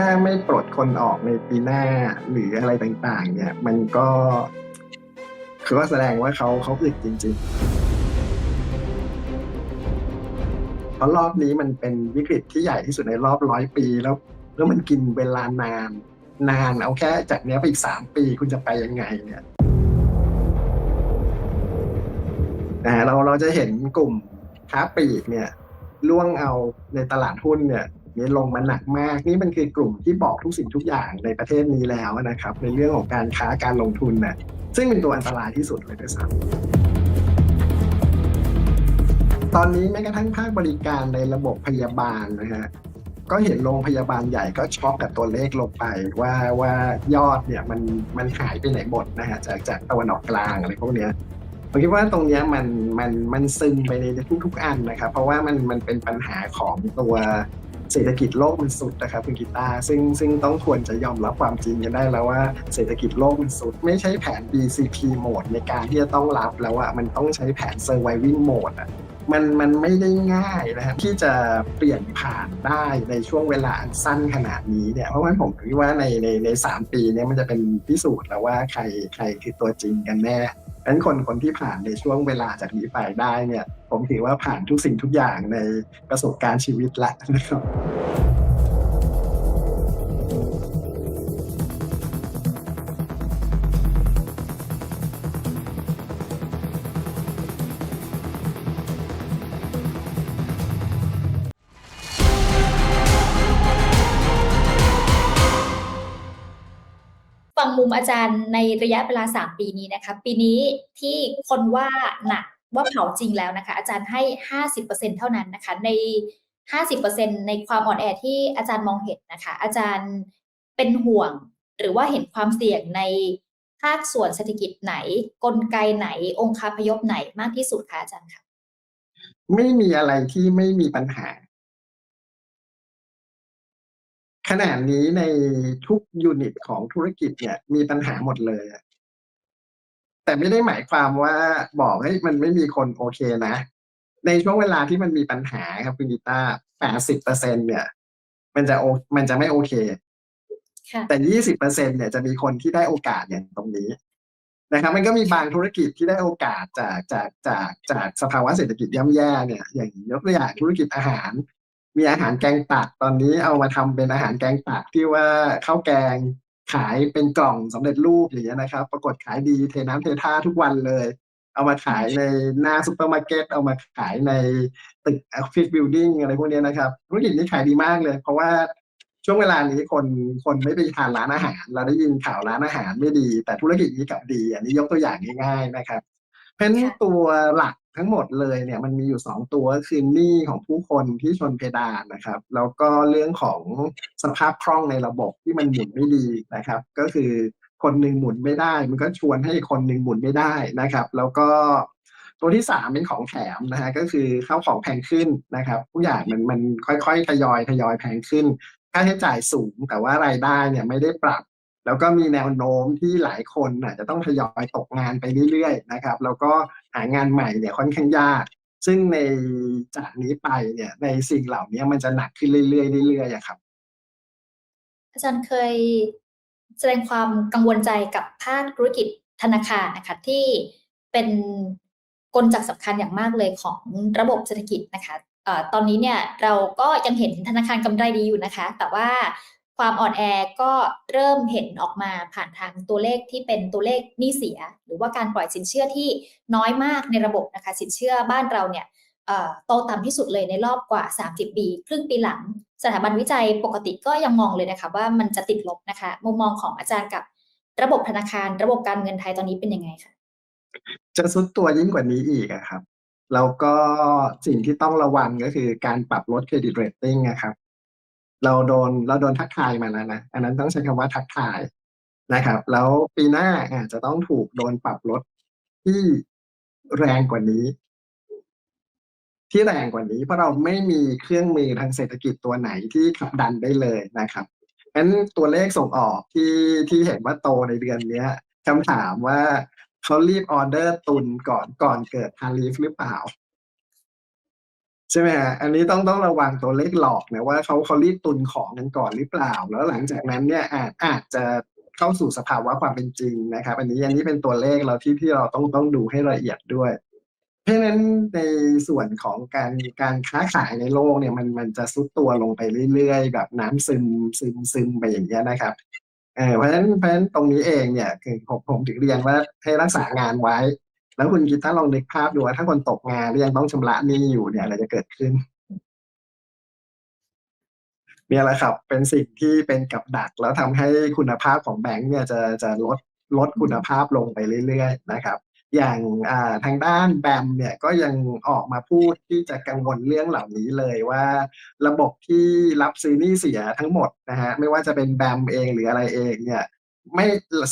ถ้าไม่ปลดคนออกในปีหน้าหรืออะไรต่างๆ เนี่ย มันก็ คือก็แสดงว่าเขาเขาอึดจริง ๆ เพราะรอบนี้มันเป็นวิกฤตที่ใหญ่ที่สุดในรอบร้อยปีแล้วแล้วมันกินเวลานาน นานเอาแค่จากเนี้ยไปอีกสามปีคุณจะไปยังไงเนี่ยนะฮะเราเราจะเห็นกลุ่มค้าปลีกเนี่ยล่วงเอาในตลาดหุ้นเนี่ย นี่ลงมาหนักมาก นี่มันคือกลุ่มที่บอกทุกสิ่งทุกอย่างในประเทศนี้แล้วนะครับ ในเรื่องของการค้าการลงทุนนะซึ่งเป็นตัวอันตรายที่สุดเลยด้วยซ้ำตอนนี้แม้กระทั่งภาคบริการในระบบพยาบาลนะฮะก็เห็นโรงพยาบาลใหญ่ก็ช็อกกับตัวเลขลงไปว่าว่ายอดเนี่ยมันมันหายไปไหนหมดนะฮะจากจากตะวันออกกลางอะไรพวกเนี้ยผมคิดว่าตรงเนี้ยมันมันมันซึมไปในทุกๆอันนะครับ เพราะว่ามันมันเป็นปัญหาของตัว เศรษฐกิจโลกมันสุดนะครับคุณกีตาร์ซึ่งซึ่งต้องควรจะยอมรับความจริงกันได้แล้วว่าเศรษฐกิจโลกมันสุด ไม่ใช่แผน BCP mode ในการที่จะต้องรับแล้วอะมันต้องใช้แผน surviving mode อะมันมันไม่ได้ง่ายนะครับที่จะเปลี่ยนผ่านได้ในช่วงเวลาสั้นขนาดนี้เนี่ยเพราะว่าผมคิดว่าในในในสามปีเนี้มันจะเป็นพิสูจน์แล้วว่าใครใครคือตัวจริงกันแน่ ดังนั้นคนคนที่ผ่านในช่วงเวลาจากนี้ไปได้เนี่ย ผมถือว่าผ่านทุกสิ่งทุกอย่างในประสบการณ์ชีวิตละนะครับ มุมอาจารย์ในระยะเวลา 3 ปีนี้นะคะปีนี้ที่คนว่าหนักว่าเผาจริงแล้วนะคะ อาจารย์ให้ 50%เท่านั้นนะคะ ใน 50%ในความอ่อนแอที่อาจารย์มองเห็นนะคะ อาจารย์เป็นห่วงหรือว่าเห็นความเสี่ยงในภาคส่วนเศรษฐกิจไหน กลไกไหน องค์คาพยพไหนมากที่สุดคะอาจารย์คะไม่มีอะไรที่ไม่มีปัญหา ขณะนี้ในทุกยูนิตของธุรกิจเนี่ย มีปัญหาหมดเลยอะแต่ไม่ได้หมายความว่าบอกให้มันไม่มีคนโอเคนะ ในช่วงเวลาที่มันมีปัญหาครับคุณกีตาร์แปดสิบเปอร์เซ็นเนี่ย มันจะโอมันจะไม่โอเคค่ะแต่ยี่สิบเปอร์เซ็นเนี่ยจะมีคนที่ได้โอกาสอย่างตรงนี้นะครับมันก็มีบางธุรกิจที่ได้โอกาสจากจากจากจากสภาวะเศรษฐกิจย่ำแย่เนี่ย อย่างยกตัวอย่างธุรกิจอาหาร มีอาหารแกงตักตอนนี้เอามาทำเป็นอาหารแกงตักที่ว่าข้าวแกงขายเป็นกล่องสำเร็จรูปอย่างเงี้ยนะครับ ปรากฏขายดีเทน้ำเทท่าทุกวันเลย เอามาขายในหน้าซูเปอร์มาร์เก็ตเอามาขายในตึกออฟฟิศบิลดิ่งอะไรพวกเนี้ยนะครับธุรกิจนี้ขายดีมากเลย เพราะว่าช่วงเวลานี้คนคนไม่ไปทานร้านอาหาร เราได้ยินข่าวร้านอาหารไม่ดี แต่ธุรกิจนี้กลับดี อันนี้ยกตัวอย่างง่าย ๆนะครับ เพราะนั้นตัวหลัก ทั้งหมดเลยเนี่ยมันมีอยู่สองตัวคือหนี้ของผู้คนที่ชนเพดานนะครับ แล้วก็เรื่องของสภาพคล่องในระบบที่มันหมุนไม่ดีนะครับ ก็คือคนหนึ่งหมุนไม่ได้ มันก็ชวนให้คนหนึ่งหมุนไม่ได้นะครับ แล้วก็ตัวที่สามเป็นของแถมนะฮะก็คือข้าวของแพงขึ้นนะครับทุกอย่างมันมันค่อยๆทยอยทยอยแพงขึ้น ค่าใช้จ่ายสูงแต่ว่ารายได้เนี่ยไม่ได้ปรับ แล้วก็มีแนวโน้มที่หลายคนอาจจะต้องทยอยตกงานไปเรื่อยๆนะครับ แล้วก็ หางานใหม่เนี่ยค่อนข้างยาก ซึ่งในจากนี้ไปเนี่ยในสิ่งเหล่านี้มันจะหนักขึ้นเรื่อยๆเรื่อยๆอะครับ อาจารย์เคยแสดงความกังวลใจกับภาคธุรกิจธนาคารนะคะที่เป็นกลจักรสำคัญอย่างมากเลยของระบบเศรษฐกิจนะคะอ่อตอนนี้เนี่ยเราก็ยังเห็นธนาคารกำไรดีอยู่นะคะ แต่ว่า ความอ่อนแอก็เริ่มเห็นออกมาผ่านทางตัวเลขที่เป็นตัวเลขหนี้เสีย หรือว่าการปล่อยสินเชื่อที่น้อยมากในระบบนะคะสินเชื่อบ้านเราเนี่ยโตต่ำที่สุดเลยในรอบกว่า 30 ปี ครึ่งปีหลัง สถาบันวิจัยปกติก็ยังมองเลยนะคะว่ามันจะติดลบนะคะ มุมมองของอาจารย์กับระบบธนาคาร ระบบการเงินไทยตอนนี้เป็นยังไงคะจะซุดตัวยิ่งกว่านี้อีกอครับแล้วก็สิ่งที่ต้องระวังก็คือการปรับลดเครดิตเรตติ้งนะครับ เราโดนเราโดนทักทายมาแล้วนะอันนั้นต้องใช้คำว่าทักทายนะครับ แล้วปีหน้าอาจจะต้องถูกโดนปรับลดที่แรงกว่านี้ ที่แรงกว่านี้ เพราะเราไม่มีเครื่องมือทางเศรษฐกิจตัวไหนที่ขับดันได้เลยนะครับงั้นตัวเลขส่งออกที่ที่เห็นว่าโตในเดือนเนี้ยคำถามว่าเขารีบออเดอร์ตุนก่อนก่อนเกิดทาริฟหรือเปล่า ใช่ไหมฮะอันนี้ต้องต้องระวังตัวเลขหลอกนะว่าเขาเขารีบตุนของกันก่อนหรือเปล่า แล้วหลังจากนั้นเนี่ยอาจอาจจะเข้าสู่สภาวะความเป็นจริงนะครับ อันนี้อันนี้เป็นตัวเลขเราที่ที่เราต้องต้องดูให้ละเอียดด้วย เพราะฉะนั้นในส่วนของการการค้าขายในโลกเนี่ยมันมันจะซุดตัวลงไปเรื่อยๆ แบบน้ำซึมซึมซึมไปอย่างเงี้ยนะครับเออเพราะฉะนั้นเพราะฉะนั้นตรงนี้เองเนี่ยคือผมผมถึงเรียนว่าให้รักษางานไว้ แล้วคุณกีตาร์ลองนึกภาพดูว่าถ้าคนตกงานแล้วยังต้องชำระหนี้อยู่เนี่ยอะไรจะเกิดขึ้นเนี่ยแหละครับ เป็นสิ่งที่เป็นกับดัก แล้วทำให้คุณภาพของแบงก์เนี่ยจะจะลดลดคุณภาพลงไปเรื่อยๆนะครับ อย่างาทางด้านแบมเนี่ยก็ยังออกมาพูดที่จะกังวลเรื่องเหล่านี้เลยว่า ระบบที่รับซื้อหนี้เสียทั้งหมดนะฮะไม่ว่าจะเป็นแบมเองหรืออะไรเองเนี่ย ไม่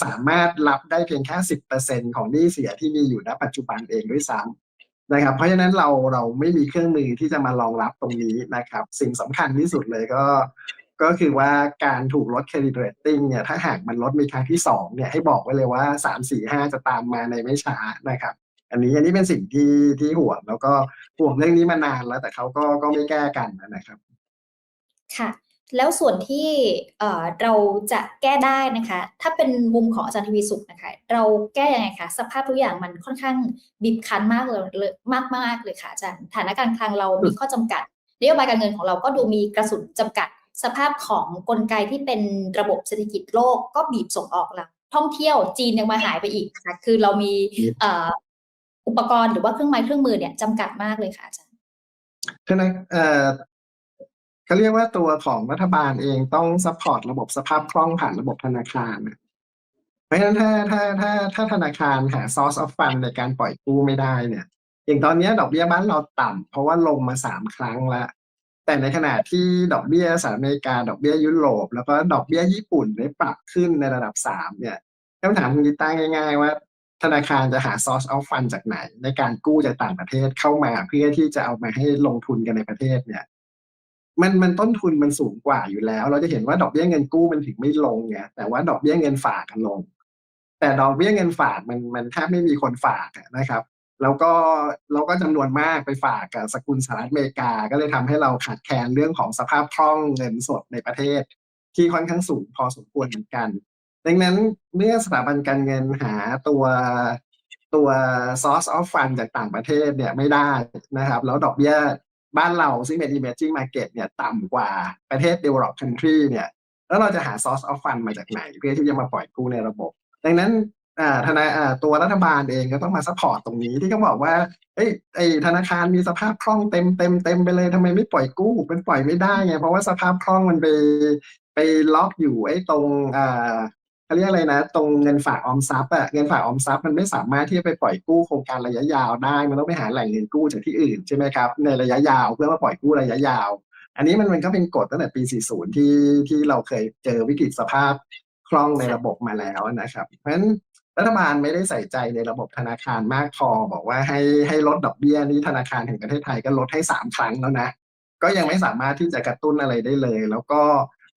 สามารถรับได้เพียงแค่สิบเปอร์เซ็นของหนี้เสียที่มีอยู่ณปัจจุบันเองด้วยซ้ำนะครับ เพราะฉะนั้นเราเราไม่มีเครื่องมือที่จะมารองรับตรงนี้นะครับ สิ่งสำคัญที่สุดเลยก็ ก็คือว่าการถูกลดเครดิตเรตติ้งเนี่ยถ้าหากมันลดมีครั้งที่สองเนี่ยให้บอกไว้เลยว่าสามสี่ห้าจะตามมาในไม่ช้านะครับอันนี้อันนี้เป็นสิ่งที่ที่ห่วงแล้วก็ห่วงเรื่องนี้มานานแล้วแต่เขาก็ก็ไม่แก้กันนะครับ ค่ะ แล้วส่วนที่เราจะแก้ได้นะคะ ถ้าเป็นมุมของอาจารย์ทวีสุขนะคะ เราแก้ยังไงคะสภาพทุกอย่างมันค่อนข้างบีบคั้นมากเลยมากมากเลยค่ะอาจารย์ฐานะการคลังเรามีข้อจำกัดนโยบายการเงินของเราก็ดูมีกระสุนจำกัด สภาพของกลไกที่เป็นระบบเศรษฐกิจโลกก็บีบส่งออกแล้วท่องเที่ยวจีนยังมาหายไปอีกนะคะคือเรามีอุปกรณ์หรือว่าเครื่องไม้เครื่องมือเนี่ยจำกัดมากเลยค่ะอาจารย์ฉะนั้น เขาเรียกว่าตัวของรัฐบาลเองต้องซัพพอร์ตระบบสภาพคล่องผ่านระบบธนาคารเพราะฉะนั้นถ้าถ้าถ้าถ้าธนาคารหา source of fund ในการปล่อยกู้ไม่ได้เนี่ย อย่างตอนนี้ดอกเบี้ยบ้านเราต่ำเพราะว่าลงมาสามครั้งล้วแต่ในขณะที่ดอกเบี้ยสหรัฐอเมริกา ดอกเบี้ยยุโรป แล้วก็ดอกเบี้ยญี่ปุ่นได้ปรับขึ้นในระดับสามเนี่ยคำถามคุณกิต้าง่าย ๆ ว่าธนาคารจะหา source of fund จากไหน ในการกู้จากต่างประเทศเข้ามาเพื่อที่จะเอามาให้ลงทุนกันในประเทศเนี่ย มันมันต้นทุนมันสูงกว่าอยู่แล้ว เราจะเห็นว่าดอกเบี้ยเงินกู้มันถึงไม่ลงไงแต่ว่าดอกเบี้ยเงินฝากกันลง แต่ดอกเบี้ยเงินฝากมันมันแทบไม่มีคนฝากนะครับ แล้วก็เราก็จำนวนมากไปฝากกับสกุลสหรัฐอเมริกา ก็เลยทำให้เราขาดแคลนเรื่องของสภาพคล่องเงินสดในประเทศ ที่ค่อนข้างสูงพอสมควรเหมือนกัน ดังนั้นเมื่อสถาบันการเงินหาตัวตัว source of fund จากต่างประเทศเนี่ยไม่ได้นะครับ แล้วดอกเบี้ย บ้านเราซึ่งเป็น emerging market เนี่ยต่ำกว่าประเทศ developed country เนี่ยแล้วเราจะหา source of fund มาจากไหน เพื่อที่จะมาปล่อยกู้ในระบบ ดังนั้นอ่าธนาอ่าตัวรัฐบาลเองก็ต้องมาซัพพอร์ตตรงนี้ที่เขาบอกว่าเอ้ไอธนาคารมีสภาพคล่องเต็มเต็มเต็มไปเลยทำไมไม่ปล่อยกู้มันปล่อยไม่ได้ไงเพราะว่าสภาพคล่องมันไปไปล็อกอยู่ไอ้ตรงอ่า เขาเรียกอะไรนะ ตรงเงินฝากออมทรัพย์อะเงินฝากออมทรัพย์มันไม่สามารถที่จะไปปล่อยกู้โครงการระยะยาวได้ มันต้องไปหาแหล่งเงินกู้จากที่อื่นใช่ไหมครับในระยะยาวเพื่อมาปล่อยกู้ระยะยาว อันนี้มันมันก็เป็นกฎตั้งแต่ปี 40 ที่ที่เราเคยเจอวิกฤตสภาพคล่องในระบบมาแล้วนะครับเพราะฉะนั้นรัฐบาลไม่ได้ใส่ใจในระบบธนาคารมากพอบอกว่าให้ให้ลดดอกเบี้ยนี้ธนาคารแห่งประเทศไทยก็ลดให้สามครั้งแล้วนะ ก็ยังไม่สามารถที่จะกระตุ้นอะไรได้เลย แล้วก็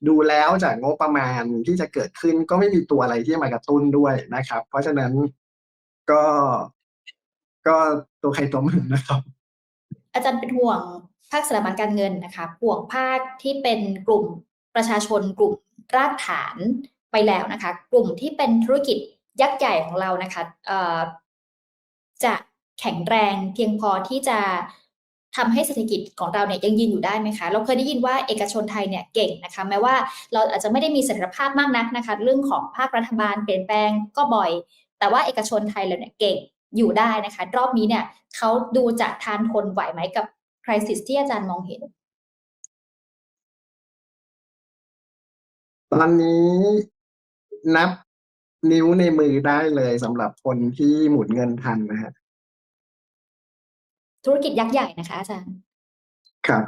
ดูแล้วจากงบประมาณที่จะเกิดขึ้นก็ไม่มีตัวอะไรที่มากระตุ้นด้วยนะครับ เพราะฉะนั้นก็ก็ตัวใครตัวมันนะครับ อาจารย์เป็นห่วงภาคสถาบันการเงินนะคะห่วงภาคที่เป็นกลุ่มประชาชนกลุ่มรากฐานไปแล้วนะคะ กลุ่มที่เป็นธุรกิจยักษ์ใหญ่ของเรานะคะจะแข็งแรงเพียงพอที่จะ ทำให้เศรษฐกิจของเราเนี่ยยังยืนอยู่ได้ไหมคะ เราเคยได้ยินว่าเอกชนไทยเนี่ยเก่งนะคะแม้ว่าเราอาจจะไม่ได้มีเสถียรภาพมากนักนะคะเรื่องของภาครัฐบาลเปลี่ยนแปลงก็บ่อย แต่ว่าเอกชนไทยเราเนี่ยเก่งอยู่ได้นะคะ รอบนี้เนี่ยเขาดูจะทานทนไหวไหมกับคริสิสที่อาจารย์มองเห็น ตอนนี้นับนิ้วในมือได้เลยสำหรับคนที่หมุนเงินทันนะฮะ ธุรกิจยักษ์ใหญ่นะคะอาจารย์ครับ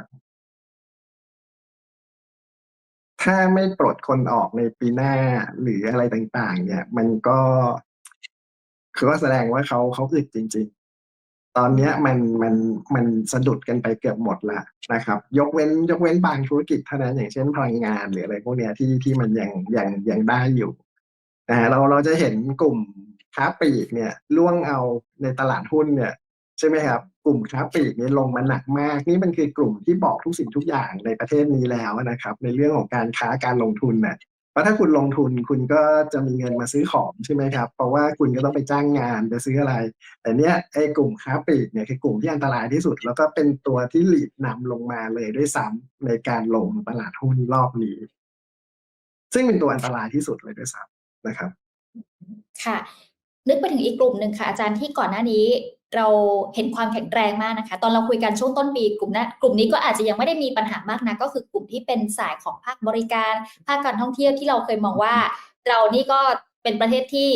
ถ้าไม่ปลดคนออกในปีหน้าหรืออะไรต่างๆ เนี่ย มันก็คือก็แสดงว่าเขาเขาอึดจริง ๆตอนเนี้ยมันมันมันสะดุดกันไปเกือบหมดละนะครับ ยกเว้นยกเว้นบางธุรกิจเท่านั้นอย่างเช่นพลังงานหรืออะไรพวกเนี้ยที่ที่มันยังยังยังได้อยู่นะฮะเราเราจะเห็นกลุ่มค้าปลีกเนี่ยล่วงเอาในตลาดหุ้นเนี่ย ใช่ไหมครับ กลุ่มค้าปลีกเนี่ยลงมาหนักมาก นี่มันคือกลุ่มที่บอกทุกสิ่งทุกอย่างในประเทศนี้แล้วนะครับ ในเรื่องของการค้าการลงทุนน่ะเพราะถ้าคุณลงทุนคุณก็จะมีเงินมาซื้อของใช่ไหมครับ เพราะว่าคุณก็ต้องไปจ้างงานไปซื้ออะไร แต่เนี้ยไอ้กลุ่มค้าปลีกเนี่ยคือกลุ่มที่อันตรายที่สุด แล้วก็เป็นตัวที่หลีดนำลงมาเลยด้วยซ้ำในการลงตลาดหุ้นรอบนี้ ซึ่งเป็นตัวอันตรายที่สุดเลยด้วยซ้ำนะครับ ค่ะ นึกไปถึงอีกกลุ่มหนึ่งค่ะอาจารย์ที่ก่อนหน้านี้ เราเห็นความแข็งแรงมากนะคะ ตอนเราคุยกันช่วงต้นปีกลุ่มนั้นกลุ่มนี้ก็อาจจะยังไม่ได้มีปัญหามากนะก็คือกลุ่มที่เป็นสายของภาคบริการ ภาคการท่องเที่ยวที่เราเคยมองว่า เรานี่ก็เป็นประเทศที่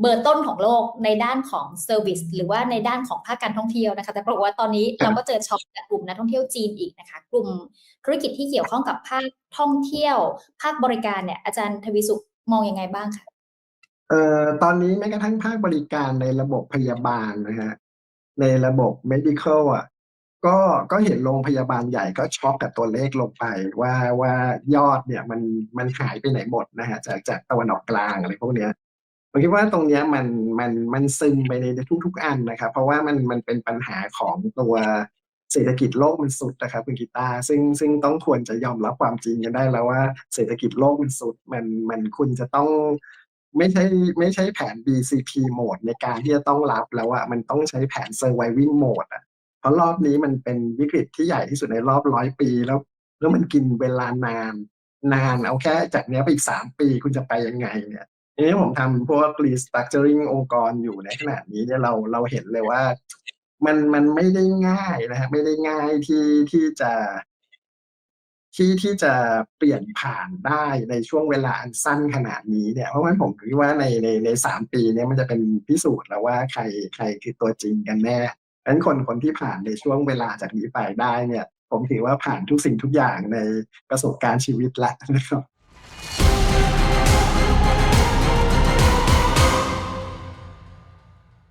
เบอร์ต้นของโลกในด้านของเซอร์วิสหรือว่าในด้านของภาคการท่องเที่ยวนะคะ แต่ปรากฏว่าตอนนี้เราก็เจอช็อคจากกลุ่มนักท่องเที่ยวจีนอีกนะคะ กลุ่มธุรกิจที่เกี่ยวข้องกับภาคท่องเที่ยว ภาคบริการเนี่ยอาจารย์ทวีสุขมองยังไงบ้างคะเอ่อตอนนี้แม้กระทั่งภาคบริการในระบบพยาบาลนะฮะ ในระบบ medical อะก็ก็เห็นโรงพยาบาลใหญ่ก็ช็อกกับตัวเลขลงไป ว่าว่ายอดเนี่ยมันมันหายไปไหนหมดนะฮะจากจากตะวันออกกลางอะไรพวกเนี้ยผมคิดว่าตรงเนี้ยมันมันมันซึมไปในทุก ๆ อันนะครับ เพราะว่ามันมันเป็นปัญหาของตัวเศรษฐกิจโลกมันสุดนะครับคุณกีตาร์ซึ่งซึ่งต้องควรจะยอมรับความจริงกันได้แล้วว่าเศรษฐกิจโลกมันสุดมันมันคุณจะต้อง ไม่ใช่ไม่ใช่แผน BCP mode ในการที่จะต้องรับแล้วอะมันต้องใช้แผน surviving mode อะเพราะรอบนี้มันเป็นวิกฤตที่ใหญ่ที่สุดในรอบร้อยปีแล้วแล้วมันกินเวลานาน นานเอาแค่จากเนี้ยไปอีกสามปีคุณจะไปยังไงเนี่ยทีนี้ผมทำพวก restructuring องค์กรอยู่ในขณะนี้เนี่ยเราเราเห็นเลยว่า มันมันไม่ได้ง่ายนะฮะไม่ได้ง่ายที่ที่จะ ที่ที่จะเปลี่ยนผ่านได้ในช่วงเวลาอันสั้นขนาดนี้เนี่ยเพราะฉะนั้นผมคิดว่าในในในสามปีเนี้มันจะเป็นพิสูจน์แล้วว่าใครใครคือตัวจริงกันแน่ดังนั้นคนคนที่ผ่านในช่วงเวลาจากนี้ไปได้เนี่ย ผมถือว่าผ่านทุกสิ่งทุกอย่างในประสบการณ์ชีวิตแล้วนะครับ